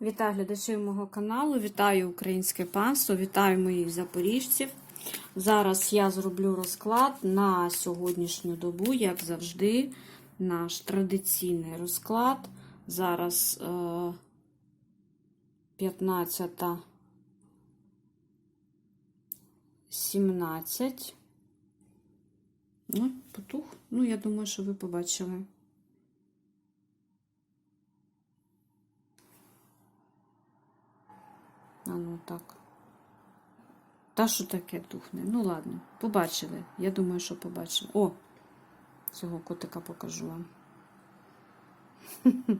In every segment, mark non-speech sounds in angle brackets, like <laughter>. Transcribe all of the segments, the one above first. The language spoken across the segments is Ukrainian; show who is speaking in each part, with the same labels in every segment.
Speaker 1: Вітаю глядачів мого каналу, вітаю українське панство, вітаю моїх запоріжців. Зараз я зроблю розклад на сьогоднішню добу, як завжди, наш традиційний розклад. Зараз е, 15 17. Ну, потух. Ну, я думаю, що ви побачили. А ну так. Та що таке тухне? Ну ладно, побачили. Я думаю, що побачили. О! Цього котика покажу вам. <laughs>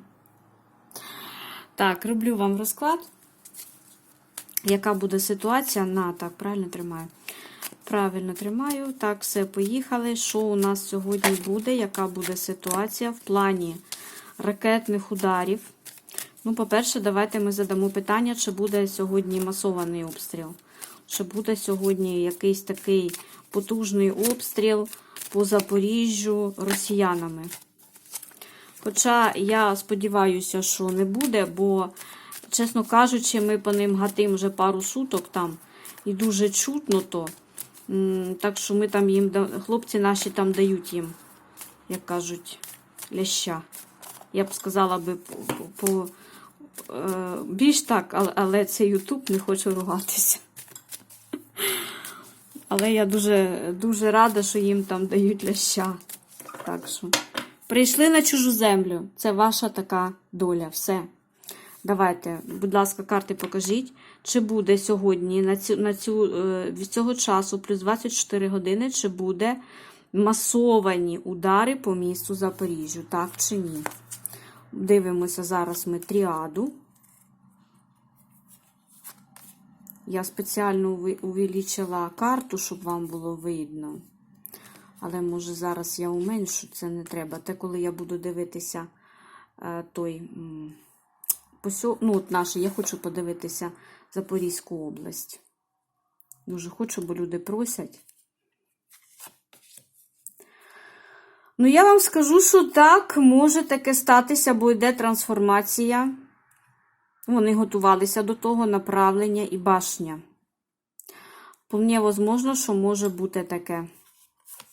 Speaker 1: Так, роблю вам розклад. Яка буде ситуація на так, правильно тримаю. Правильно тримаю. Так, все, поїхали. Що у нас сьогодні буде? Яка буде ситуація в плані ракетних ударів? Ну, по-перше, давайте ми задамо питання, чи буде сьогодні масований обстріл. Чи буде сьогодні якийсь такий потужний обстріл по Запоріжжю росіянами. Хоча я сподіваюся, що не буде, бо, чесно кажучи, ми по ним гатим вже пару суток там і дуже чутно то. Так що ми там їм, хлопці наші там дають їм, як кажуть, ляща. Я б сказала би по. Е, більш так, але, але це Ютуб, не хочу ругатися. Але я дуже дуже рада, що їм там дають ляща. Так що, прийшли на чужу землю. Це ваша така доля. Все. Давайте, будь ласка, карти покажіть, чи буде сьогодні на цю, на цю, е, від цього часу, плюс 24 години, чи буде масовані удари по місту Запоріжжю, так чи ні? Дивимося зараз ми тріаду. Я спеціально увеличила карту, щоб вам було видно. Але, може, зараз я уменшу, це не треба. Те, коли я буду дивитися е, той посьо... ну, от наше, я хочу подивитися Запорізьку область. Дуже хочу, бо люди просять. Ну, я вам скажу, що так, може таке статися, бо йде трансформація. Вони готувалися до того направлення і башня. Вполне возможно, що може бути таке.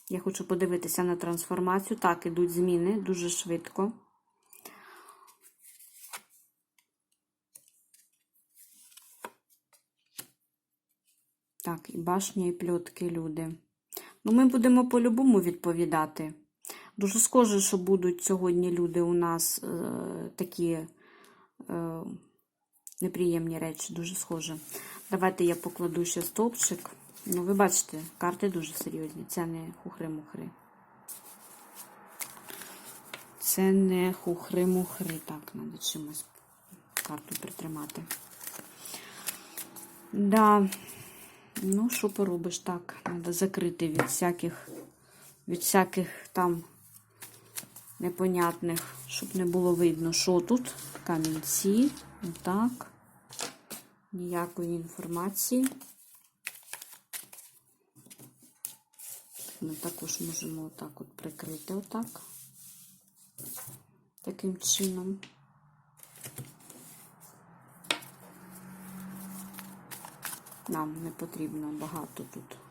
Speaker 1: Я хочу подивитися на трансформацію. Так, ідуть зміни дуже швидко. Так, і башня, і пльотки люди. Ну, ми будемо по-любому відповідати. Дуже схоже, що будуть сьогодні люди у нас е, такі е, неприємні речі, дуже схоже. Давайте я покладу ще стовпчик. Ну, ви бачите, карти дуже серйозні. Це не хухри-мухри. Це не хухри-мухри. Так, треба чимось карту притримати. Да, ну, що поробиш так? Треба закрити від всяких, від всяких там непонятних, щоб не було видно, що тут. Камінці. Отак. Ніякої інформації. Ми також можемо отак от прикрити отак. Таким чином. Нам не потрібно багато тут.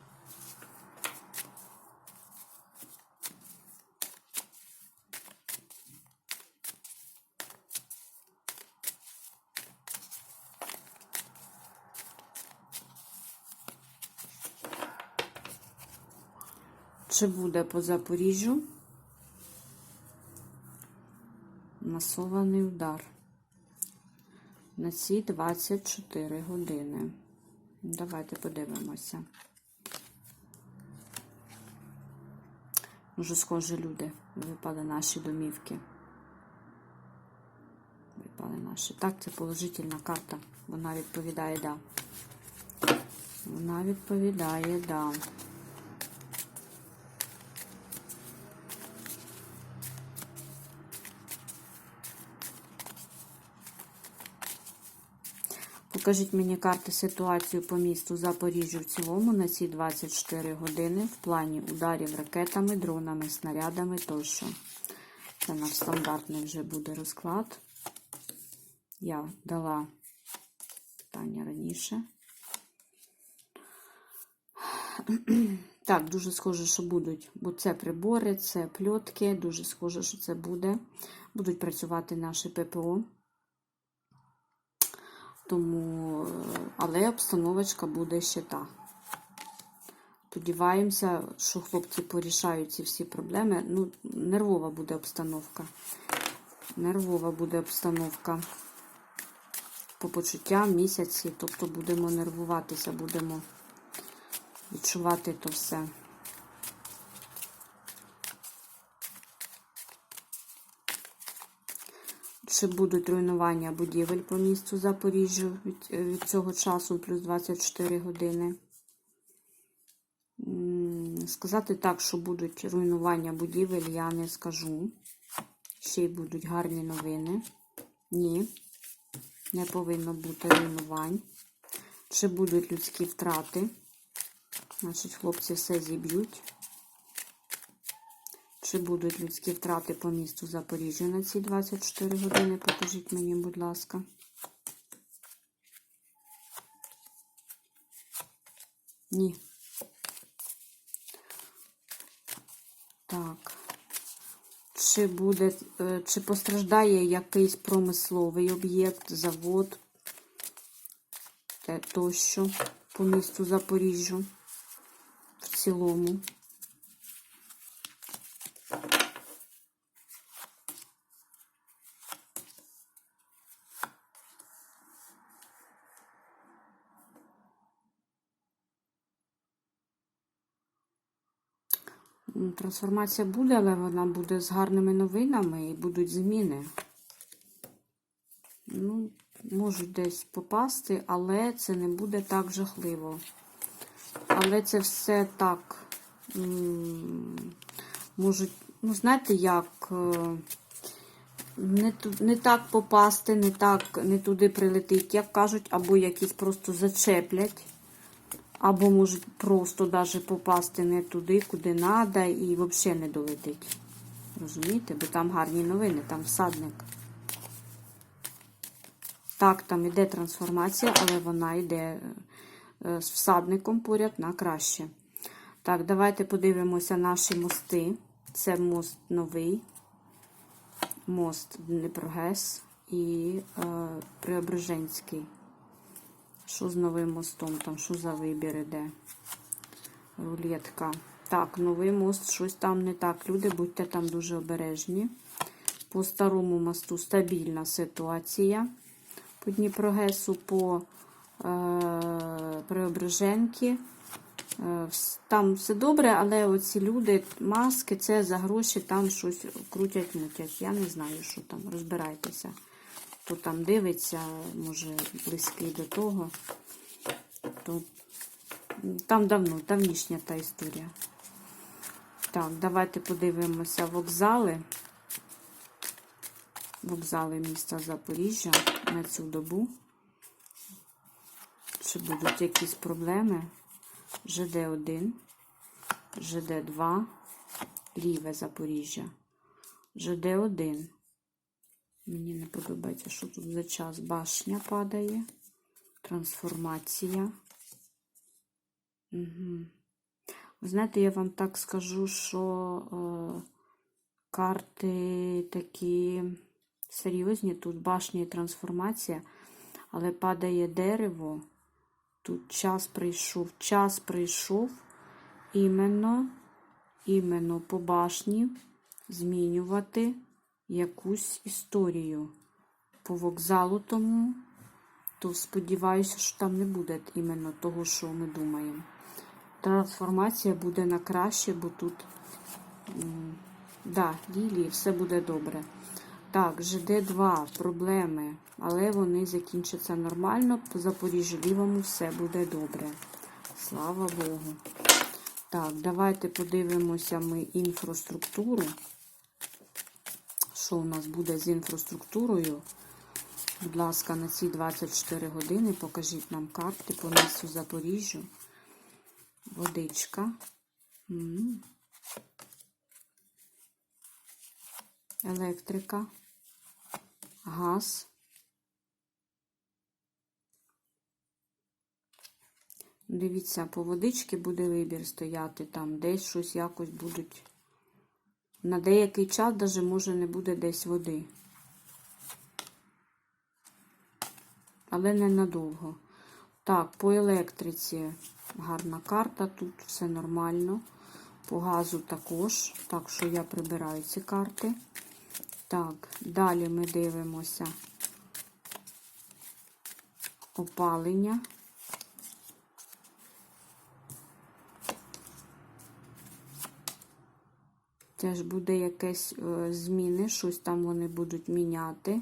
Speaker 1: Чи буде по Запоріжжю масований удар на ці 24 години? Давайте подивимося. Дуже схожі люди. Випали наші домівки. Випали наші. Так, це положительна карта. Вона відповідає да. Вона відповідає да. Покажіть мені карти ситуацію по місту Запоріжжю в цілому на ці 24 години в плані ударів ракетами, дронами, снарядами тощо. Це наш стандартний вже буде розклад. Я дала питання раніше. <clears throat> Так, дуже схоже, що будуть, бо це прибори, це пльотки, дуже схоже, що це буде. Будуть працювати наші ППО. Тому, е, але обстановочка буде ще та. Сподіваємося, що хлопці порішають ці всі проблеми. Ну, нервова буде обстановка. Нервова буде обстановка по почуттям місяці, тобто будемо нервуватися, будемо відчувати то все. Чи будуть руйнування будівель по місту Запоріжжю від, від цього часу плюс 24 години? Сказати так, що будуть руйнування будівель, я не скажу. Ще й будуть гарні новини. Ні, не повинно бути руйнувань. Чи будуть людські втрати? Значить, хлопці все зіб'ють. Чи будуть людські втрати по місту Запоріжжя на ці 24 години? Покажіть мені, будь ласка. Ні. Так. Чи буде, е, чи постраждає якийсь промисловий об'єкт, завод тощо по місту Запоріжжю в цілому? М, Трансформація буде, але вона буде з гарними новинами і будуть зміни. Ну, можуть десь попасти, але це не буде так жахливо. Але це все так. Можуть, ну, знаєте, як е, не, не так попасти, не так не туди прилетить, як кажуть, або якісь просто зачеплять. Або можуть просто даже попасти не туди, куди треба, і взагалі не долетить. Розумієте? Бо там гарні новини, там всадник. Так, там іде трансформація, але вона йде е, з всадником поряд на краще. Так, давайте подивимося наші мости. Це мост новий, мост Дніпрогес і е, Преображенський. Що з новим мостом? Там що за вибір іде? Рулетка. Так, новий мост, щось там не так. Люди, будьте там дуже обережні. По старому мосту стабільна ситуація. По Дніпрогесу, по е, Преображенки. Е, там все добре, але оці люди, маски, це за гроші, там щось крутять, мутять. Я не знаю, що там. Розбирайтеся. Хто там дивиться, може близький до того, то там давно, давнішня та історія. Так, давайте подивимося вокзали. Вокзали міста Запоріжжя на цю добу. Чи будуть якісь проблеми? ЖД1, ЖД2, Ліве Запоріжжя, ЖД1. Мені не подобається, що тут за час башня падає. Трансформація. Угу. Ви знаєте, я вам так скажу, що е, карти такі серйозні. Тут башня і трансформація, але падає дерево. Тут час прийшов. Час прийшов іменно, іменно по башні змінювати якусь історію по вокзалу тому, то сподіваюся, що там не буде іменно того, що ми думаємо. Трансформація буде на краще, бо тут, да, лілії, все буде добре. Так, ЖД2, проблеми, але вони закінчаться нормально. По Запоріжжю лівому все буде добре. Слава Богу. Так, давайте подивимося ми інфраструктуру що у нас буде з інфраструктурою. Будь ласка, на ці 24 години покажіть нам карти по місту Запоріжжю. Водичка. Електрика, газ. Дивіться, по водички буде вибір стояти там, десь щось якось будуть. На деякий час даже може не буде десь води. Але ненадовго. Так, по електриці гарна карта, тут все нормально. По газу також. Так що я прибираю ці карти. Так, далі ми дивимося опалення. Теж буде якесь е, зміни, щось там вони будуть міняти.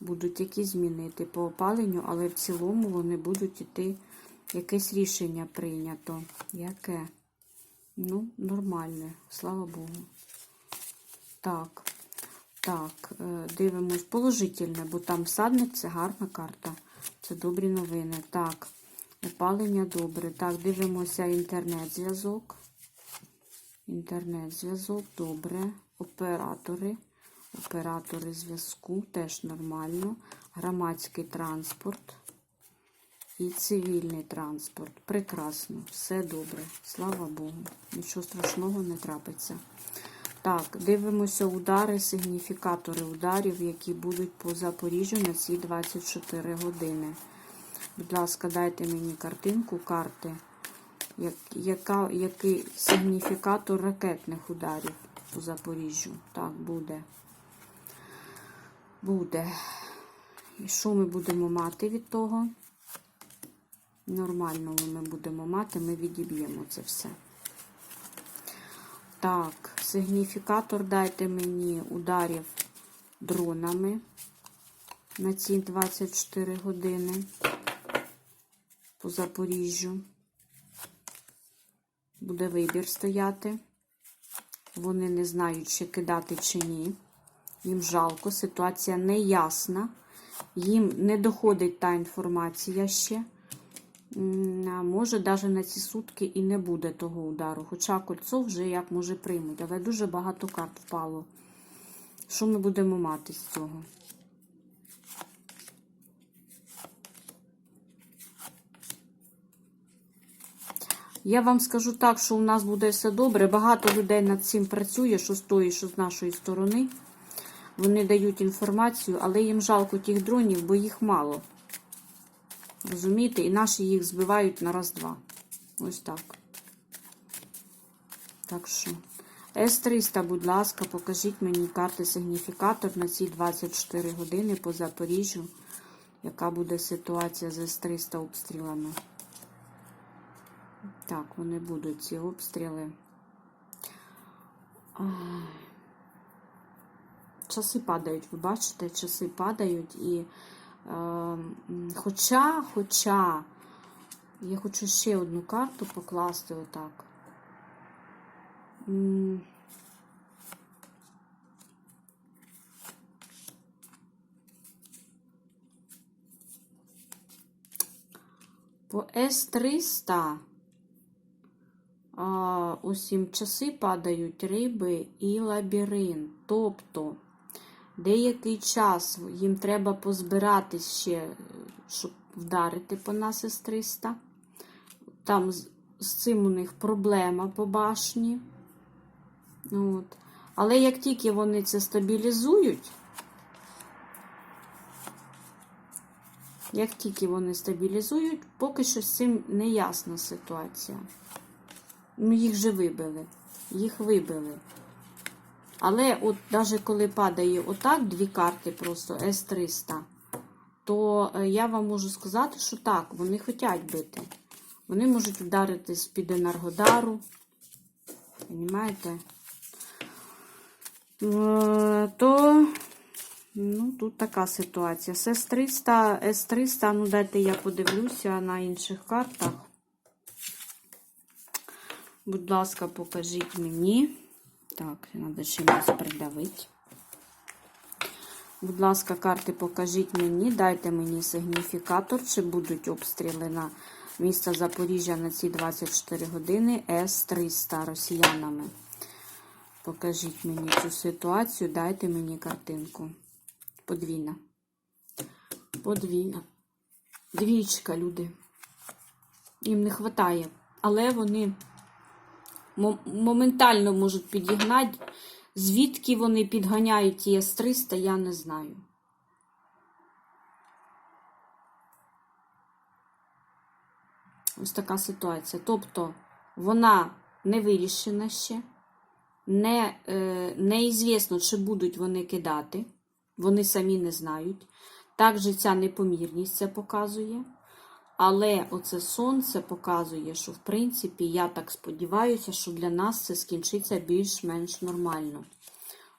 Speaker 1: Будуть якісь змінити по опаленню, але в цілому вони будуть іти, якесь рішення прийнято. Яке? Ну, нормальне, слава Богу. Так, так, е, дивимось положительне, бо там всадник це гарна карта. Це добрі новини. Так, опалення добре. Так, дивимося інтернет-зв'язок. Інтернет-зв'язок, добре. Оператори. Оператори зв'язку теж нормально. Громадський транспорт і цивільний транспорт. Прекрасно, все добре. Слава Богу. Нічого страшного не трапиться. Так, дивимося удари, сигніфікатори ударів, які будуть по Запоріжжю на ці 24 години. Будь ласка, дайте мені картинку карти. Як, яка, який сигніфікатор ракетних ударів по Запоріжжю? Так, буде. Буде. І що ми будемо мати від того? Нормально ми будемо мати, ми відіб'ємо це все. Так, сигніфікатор дайте мені ударів дронами на ці 24 години по Запоріжжю. Буде вибір стояти. Вони не знають, чи кидати, чи ні. Їм жалко, ситуація неясна. Їм не доходить та інформація ще. Може, навіть на ці сутки і не буде того удару. Хоча кольцо вже як може приймуть, але дуже багато карт впало. Що ми будемо мати з цього? Я вам скажу так, що у нас буде все добре. Багато людей над цим працює, що з тої, що з нашої сторони. Вони дають інформацію, але їм жалко тих дронів, бо їх мало. Розумієте? І наші їх збивають на раз-два. Ось так. Так що. С-300, будь ласка, покажіть мені карти сигніфікатор на ці 24 години по Запоріжжю. Яка буде ситуація з С-300 обстрілами? Так, вони будуть ці обстріли. Часи падають, ви бачите, часи падають і. Е, хоча, хоча, я хочу ще одну карту покласти отак. По С-300 а, усім часи падають риби і лабіринт. Тобто деякий час їм треба позбиратись ще, щоб вдарити по нас С-300. Там з, з цим у них проблема по башні. От. Але як тільки вони це стабілізують, як тільки вони стабілізують, поки що з цим не ясна ситуація. Ну, їх же вибили. Їх вибили. Але от навіть коли падає отак дві карти, просто С-300, то е, я вам можу сказати, що так, вони хочуть бити. Вони можуть вдарити з-під Енергодару. Понімаєте? Е, То, ну, тут така ситуація. З С-300, С-300, ну, дайте я подивлюся на інших картах. Будь ласка, покажіть мені. Так, треба чимось придавити. Будь ласка, карти покажіть мені, дайте мені сигніфікатор, чи будуть обстріли на місто Запоріжжя на ці 24 години С-300 росіянами. Покажіть мені цю ситуацію, дайте мені картинку. Подвійна. Подвійна. Двічка, люди. Їм не вистачає. Але вони моментально можуть підігнати. Звідки вони підганяють ті С-300, я не знаю. Ось така ситуація. Тобто вона не вирішена ще, не, е, неізвісно, чи будуть вони кидати, вони самі не знають. Також ця непомірність це показує. Але оце сонце показує, що в принципі я так сподіваюся, що для нас це скінчиться більш-менш нормально.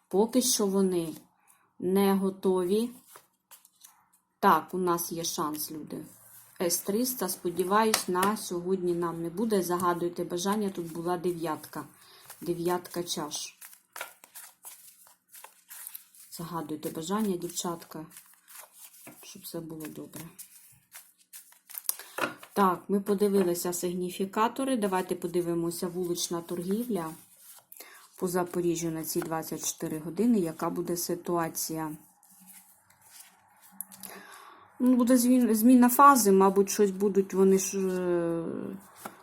Speaker 1: Поки що вони не готові. Так, у нас є шанс, люди. С-300, сподіваюсь, на сьогодні нам не буде. Загадуйте бажання, тут була дев'ятка. Дев'ятка чаш. Загадуйте бажання, дівчатка, щоб все було добре. Так, ми подивилися сигніфікатори. Давайте подивимося вулична торгівля по Запоріжжю на ці 24 години. Яка буде ситуація? Ну, буде зміна фази, мабуть, щось будуть вони ж. е,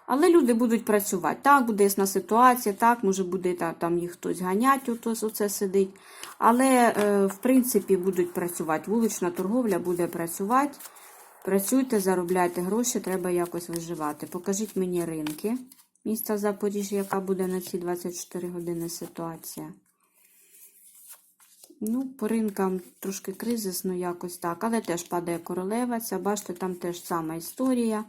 Speaker 1: Але люди будуть працювати. Так, буде ясна ситуація, так, може буде та- там їх хтось ганять, ото, оце сидить. Але, е, в принципі, будуть працювати. Вулична торговля буде працювати. Працюйте, заробляйте гроші, треба якось виживати. Покажіть мені ринки міста Запоріжжя, яка буде на ці 24 години ситуація. Ну, по ринкам трошки кризисно якось так, але теж падає королева. Ця, бачите, там теж сама історія.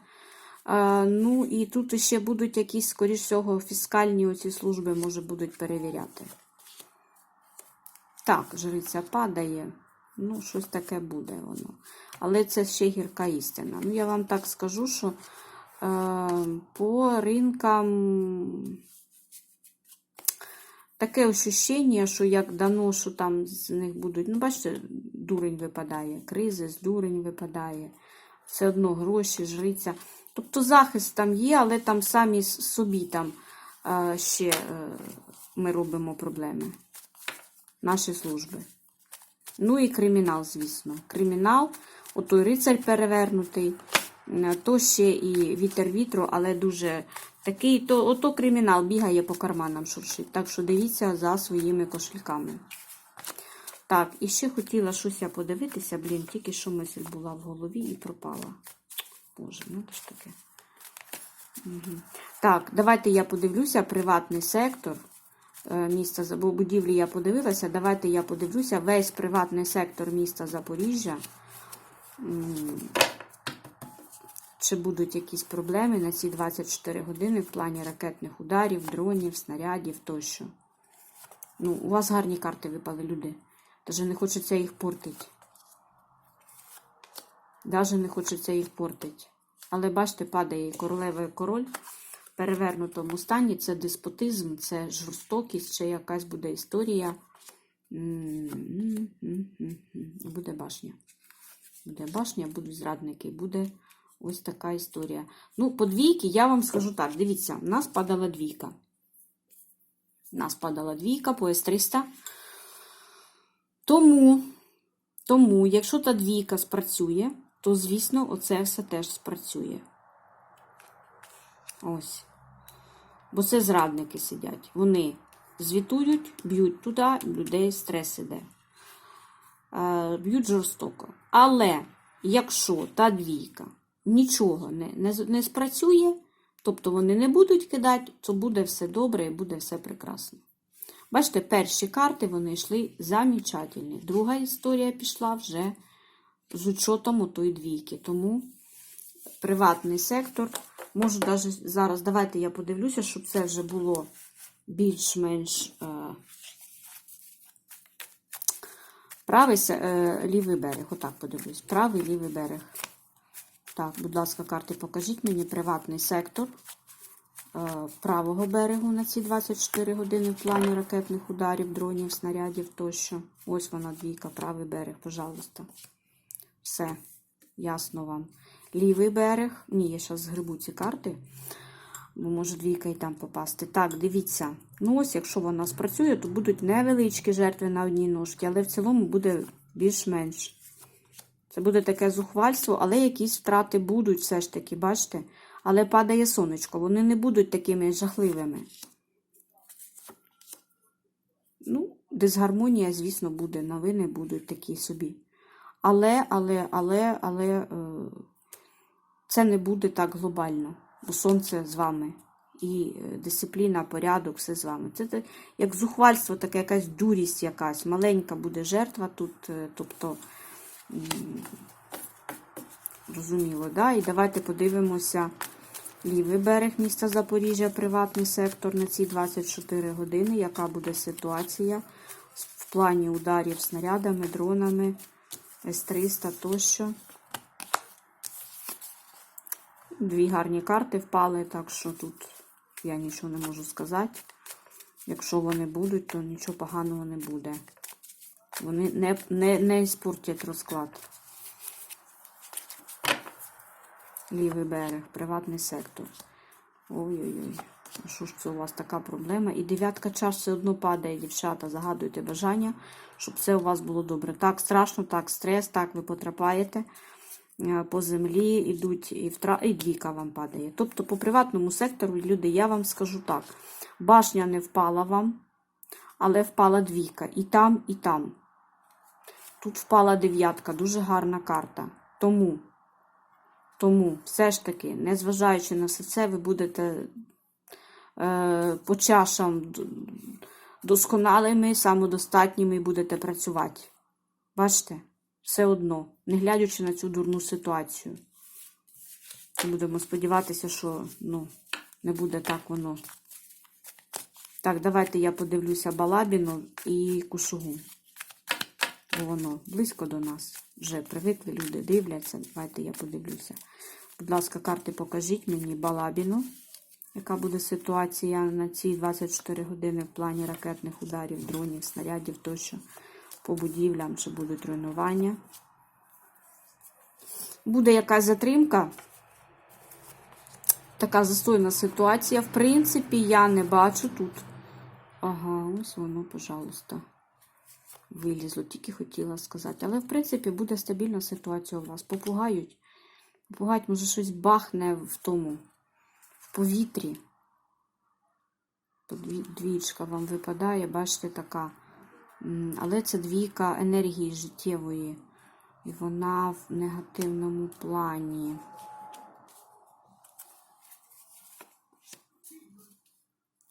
Speaker 1: А, ну і тут ще будуть якісь, скоріш всього, фіскальні оці служби, може, будуть перевіряти. Так, жриця падає. Ну, щось таке буде воно. Але це ще гірка істина. Ну, я вам так скажу, що е, по ринкам таке ощущення, що як дано, що там з них будуть. Ну, бачите, дурень випадає, кризис, дурень випадає. Все одно гроші, жриця. Тобто захист там є, але там самі собі там е, ще е, ми робимо проблеми. Наші служби. Ну і кримінал, звісно. Кримінал, отой рицарь перевернутий, е, то ще і вітер вітру, але дуже такий, то ото кримінал бігає по карманам шуршить. Так що дивіться за своїми кошельками. Так, і ще хотіла щось я подивитися, блін, тільки що мисль була в голові і пропала. Боже, ну то ж таке. Угу. Так, давайте я подивлюся приватний сектор е, міста будівлі я подивилася. Давайте я подивлюся весь приватний сектор міста Запоріжжя. Чи будуть якісь проблеми на ці 24 години в плані ракетних ударів, дронів, снарядів тощо. Ну, у вас гарні карти випали, люди. Даже не хочеться їх портити. Даже не хочеться їх портити. Але бачите, падає королева і король в перевернутому стані. Це деспотизм, це жорстокість, ще якась буде історія. Буде башня. Буде башня, будуть зрадники, буде ось така історія. Ну, по двійки я вам скажу так: дивіться, в нас падала двійка. У нас падала двійка по С300. Тому, тому, якщо та двійка спрацює, то, звісно, оце все теж спрацює. Ось. Бо це зрадники сидять. Вони звітують, б'ють туди, людей стрес іде. Е, Б'ють жорстоко. Але якщо та двійка нічого не, не, не спрацює, тобто вони не будуть кидати, то буде все добре і буде все прекрасно. Бачите, перші карти вони йшли замічательні. Друга історія пішла вже з учетом отої двійки. Тому приватний сектор. Можу навіть зараз, давайте я подивлюся, щоб це вже було більш-менш е, правий е, лівий берег. Отак подивлюсь. Правий лівий берег. Так, будь ласка, карти, покажіть мені приватний сектор е, правого берегу на ці 24 години в плані ракетних ударів, дронів, снарядів тощо. Ось вона двійка, правий берег, пожалуйста. Все, ясно вам. Лівий берег. Ні, я зараз згребу ці карти, бо може двійка і там попасти. Так, дивіться. Ну ось, якщо вона спрацює, то будуть невеличкі жертви на одній ножці, але в цілому буде більш-менш. Це буде таке зухвальство, але якісь втрати будуть все ж таки, бачите? але падає сонечко. Вони не будуть такими жахливими. Ну, дисгармонія, звісно, буде, новини будуть такі собі. Але, але, але, але е, це не буде так глобально, сонце з вами. І е, дисципліна, порядок, все з вами. Це як зухвальство, така якась дурість якась. Маленька буде жертва тут, е, тобто, розуміло, да? І давайте подивимося лівий берег міста Запоріжжя, приватний сектор на ці 24 години. Яка буде ситуація в плані ударів снарядами, дронами, С-300 тощо. Дві гарні карти впали, так що тут я нічого не можу сказати. Якщо вони будуть, то нічого поганого не буде. Вони не, не, не іспортять розклад. Лівий берег, приватний сектор. Ой-ой-ой. Що ж це у вас така проблема? І дев'ятка чаш все одно падає, дівчата. Загадуйте бажання, щоб все у вас було добре. Так страшно, так стрес, так ви потрапаєте по землі, ідуть і втра... і двійка вам падає. Тобто по приватному сектору, люди, я вам скажу так: башня не впала вам, але впала двійка. І там, і там. Тут впала дев'ятка, дуже гарна карта. Тому, тому все ж таки, незважаючи на все це, ви будете е, по чашам досконалими, самодостатніми і будете працювати. Бачите? Все одно, не глядячи на цю дурну ситуацію. Будемо сподіватися, що ну, не буде так воно. Так, давайте я подивлюся Балабіну і Кушугу. Бо воно близько до нас. Вже привикли люди, дивляться. Давайте я подивлюся. Будь ласка, карти покажіть мені Балабіну. Яка буде ситуація на ці 24 години в плані ракетних ударів, дронів, снарядів тощо по будівлям, чи будуть руйнування? Буде якась затримка, така застойна ситуація. В принципі, я не бачу тут. Ага, ось воно, пожалуйста. Вилізло, тільки хотіла сказати. Але, в принципі, буде стабільна ситуація у вас. Попугають. Попугають, може, щось бахне в тому, в повітрі. Двічка вам випадає, бачите, така. Але це двійка енергії життєвої. І вона в негативному плані.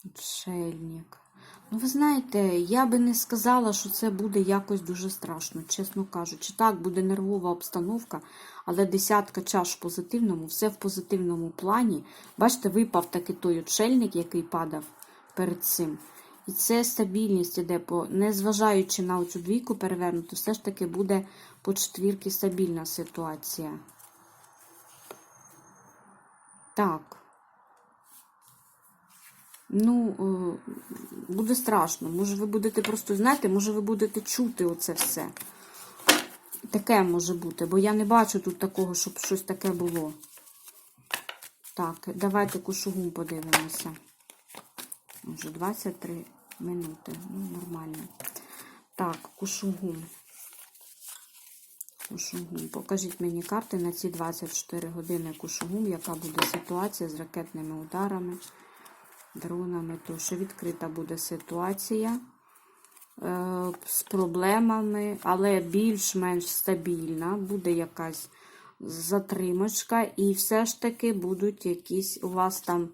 Speaker 1: Отшельник. Ну, ви знаєте, я би не сказала, що це буде якось дуже страшно, чесно кажучи. Так, буде нервова обстановка, але десятка чаш в позитивному, все в позитивному плані. Бачите, випав таки той отшельник, який падав перед цим. І це стабільність іде, по, незважаючи на оцю двійку перевернуту, все ж таки буде по четвірки стабільна ситуація. Так. Ну, е, буде страшно. Може, ви будете просто, знаєте, може, ви будете чути оце все. Таке може бути, бо я не бачу тут такого, щоб щось таке було. Так, давайте кушугум подивимося. Вже 23 минути. Ну, нормально. Так, кушугум. Кушугум. Покажіть мені карти на ці 24 години кушугум, яка буде ситуація з ракетними ударами, дронами. То що відкрита буде ситуація е, з проблемами, але більш-менш стабільна. Буде якась затримочка, і все ж таки будуть якісь у вас там.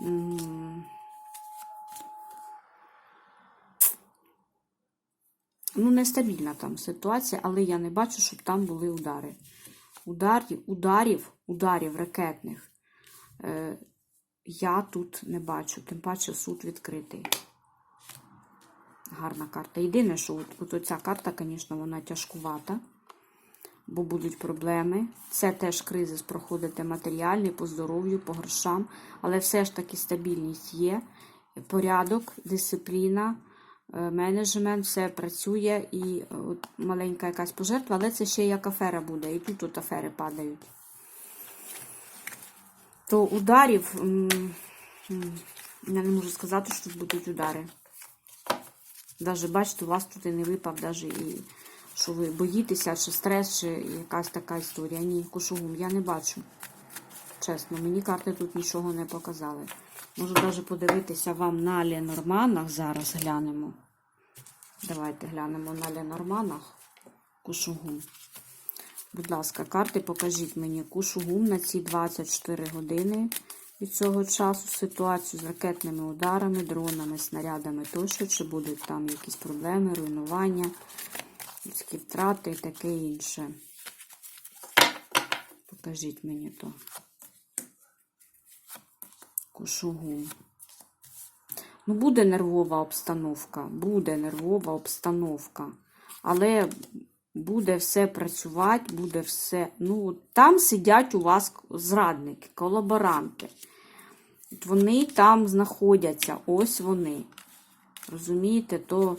Speaker 1: м, Ну, нестабільна там ситуація, але я не бачу, щоб там були удари. Ударів, ударів, ударів ракетних е, я тут не бачу. Тим паче суд відкритий. Гарна карта. Єдине, що от, от оця карта, звісно, вона тяжкувата, бо будуть проблеми. Це теж кризис проходити матеріальний, по здоров'ю, по грошам, але все ж таки стабільність є, порядок, дисципліна, менеджмент, все працює і е, от маленька якась пожертва, але це ще як афера буде. І тут от афери падають. То ударів, я не можу сказати, що тут будуть удари. Даже бачите, у вас тут і не випав, даже і що ви боїтеся, чи стрес, чи якась така історія. Ні, кошугум, я не бачу. Чесно, мені карти тут нічого не показали. Можу навіть подивитися вам на Ленорманах. Зараз глянемо. Давайте глянемо на Ленорманах. Кушугум. Будь ласка, карти покажіть мені кушугум на ці 24 години від цього часу. Ситуацію з ракетними ударами, дронами, снарядами тощо. Чи будуть там якісь проблеми, руйнування, людські втрати і таке інше. Покажіть мені то. Кушугум. Ну, буде нервова обстановка, буде нервова обстановка. Але буде все працювати, буде все. Ну, там сидять у вас зрадники, колаборанти. От Вони там знаходяться, ось вони. Розумієте, то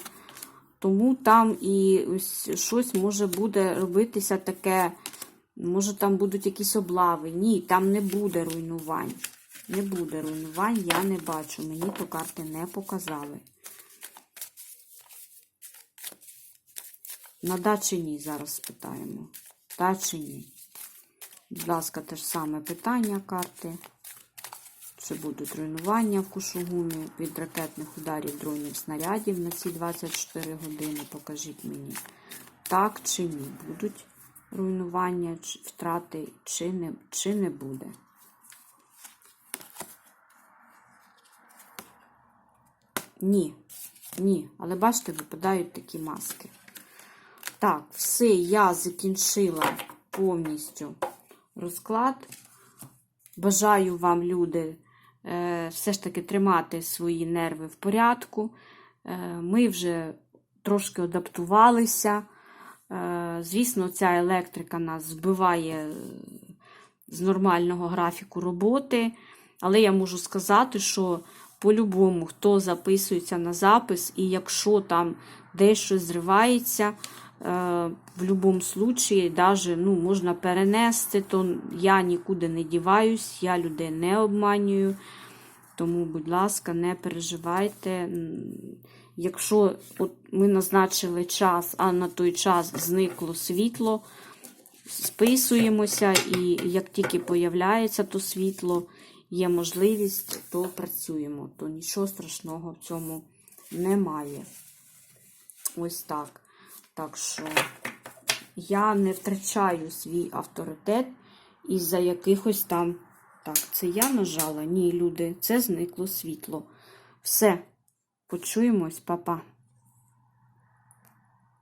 Speaker 1: тому там і ось щось може буде робитися таке. Може, там будуть якісь облави. Ні, там не буде руйнувань. Не буде руйнувань, я не бачу. Мені то карти не показали. На да чи ні зараз спитаємо. Да чи ні? Будь ласка, те ж саме питання карти. Чи будуть руйнування в Кушугумі від ракетних ударів дронів снарядів на ці 24 години? Покажіть мені. Так чи ні? Будуть руйнування, втрати, чи не, чи не буде? Ні. Ні. Але бачите, випадають такі маски. Так, все, я закінчила повністю розклад. Бажаю вам, люди, е, все ж таки тримати свої нерви в порядку. Е, Ми вже трошки адаптувалися. Е, Звісно, ця електрика нас збиває з нормального графіку роботи. Але я можу сказати, що по-любому, хто записується на запис, і якщо там дещо зривається, е, в будь-якому случаї даже, ну, можна перенести, то я нікуди не діваюсь, я людей не обманюю. Тому, будь ласка, не переживайте. Якщо от ми назначили час, а на той час зникло світло, списуємося, і як тільки появляється то світло, є можливість, то працюємо. То нічого страшного в цьому немає. Ось так. Так що я не втрачаю свій авторитет із-за якихось там. Так, це я нажала? Ні, люди, це зникло світло. Все, почуємось, па-па.